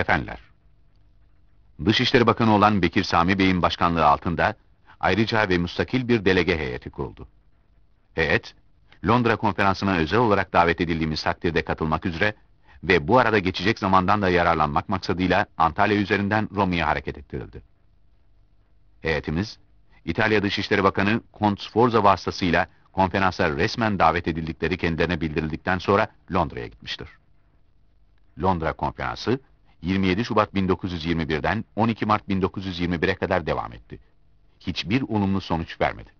Efendiler, Dışişleri Bakanı olan Bekir Sami Bey'in başkanlığı altında ayrıca ve müstakil bir delege heyeti kuruldu. Heyet, Londra konferansına özel olarak davet edildiğimiz takdirde katılmak üzere ve bu arada geçecek zamandan da yararlanmak maksadıyla Antalya üzerinden Roma'ya hareket ettirildi. Heyetimiz, İtalya Dışişleri Bakanı Kont Sforza vasıtasıyla konferansa resmen davet edildikleri kendilerine bildirildikten sonra Londra'ya gitmiştir. Londra konferansı 27 Şubat 1921'den 12 Mart 1921'e kadar devam etti. Hiçbir olumlu sonuç vermedi.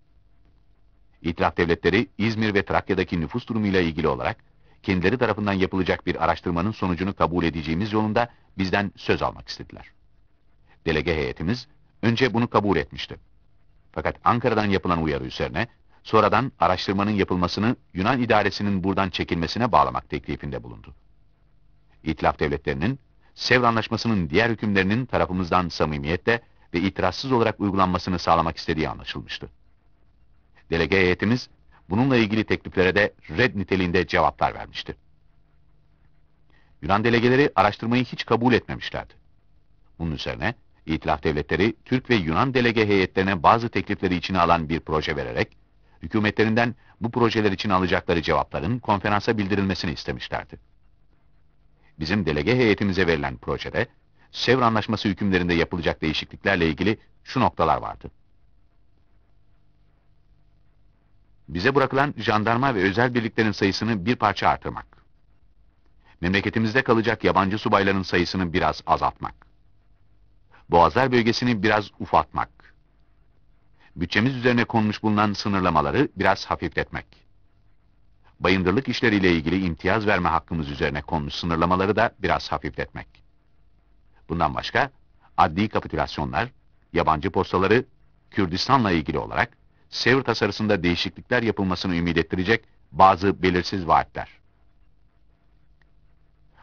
İtiraf devletleri İzmir ve Trakya'daki nüfus durumuyla ilgili olarak kendileri tarafından yapılacak bir araştırmanın sonucunu kabul edeceğimiz yolunda bizden söz almak istediler. Delege heyetimiz önce bunu kabul etmişti. Fakat Ankara'dan yapılan uyarı üzerine sonradan araştırmanın yapılmasını Yunan idaresinin buradan çekilmesine bağlamak teklifinde bulundu. İtilaf devletlerinin Sevr Anlaşması'nın diğer hükümlerinin tarafımızdan samimiyetle ve itirazsız olarak uygulanmasını sağlamak istediği anlaşılmıştı. Delege heyetimiz bununla ilgili tekliflere de red niteliğinde cevaplar vermişti. Yunan delegeleri araştırmayı hiç kabul etmemişlerdi. Bunun üzerine İtilaf devletleri Türk ve Yunan delege heyetlerine bazı teklifleri içine alan bir proje vererek hükümetlerinden bu projeler için alacakları cevapların konferansa bildirilmesini istemişlerdi. Bizim delege heyetimize verilen projede Sevr Anlaşması hükümlerinde yapılacak değişikliklerle ilgili şu noktalar vardı. Bize bırakılan jandarma ve özel birliklerin sayısını bir parça artırmak. Memleketimizde kalacak yabancı subayların sayısını biraz azaltmak. Boğazlar bölgesini biraz ufaltmak. Bütçemiz üzerine konmuş bulunan sınırlamaları biraz hafifletmek. Bayındırlık işleriyle ilgili imtiyaz verme hakkımız üzerine konmuş sınırlamaları da biraz hafifletmek. Bundan başka adli kapitülasyonlar, yabancı postaları, Kürdistan'la ilgili olarak Sevr tasarısında değişiklikler yapılmasını ümit ettirecek bazı belirsiz vaatler.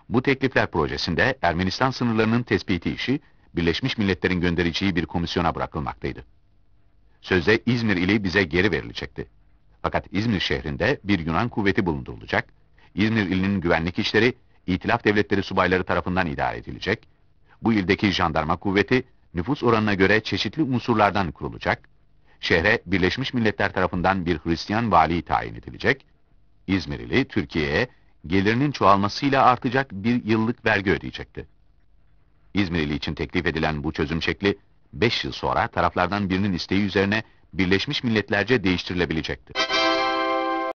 Bu teklifler projesinde Ermenistan sınırlarının tespiti işi Birleşmiş Milletler'in göndereceği bir komisyona bırakılmaktaydı. Sözde İzmir ili bize geri verilecekti. Fakat İzmir şehrinde bir Yunan kuvveti bulundurulacak, İzmir ilinin güvenlik işleri İtilaf Devletleri subayları tarafından idare edilecek, bu ildeki jandarma kuvveti nüfus oranına göre çeşitli unsurlardan kurulacak, şehre Birleşmiş Milletler tarafından bir Hristiyan vali tayin edilecek, İzmir ili Türkiye'ye gelirinin çoğalmasıyla artacak bir yıllık vergi ödeyecekti. İzmirli için teklif edilen bu çözüm şekli 5 yıl sonra taraflardan birinin isteği üzerine Birleşmiş Milletlerce değiştirilebilecekti.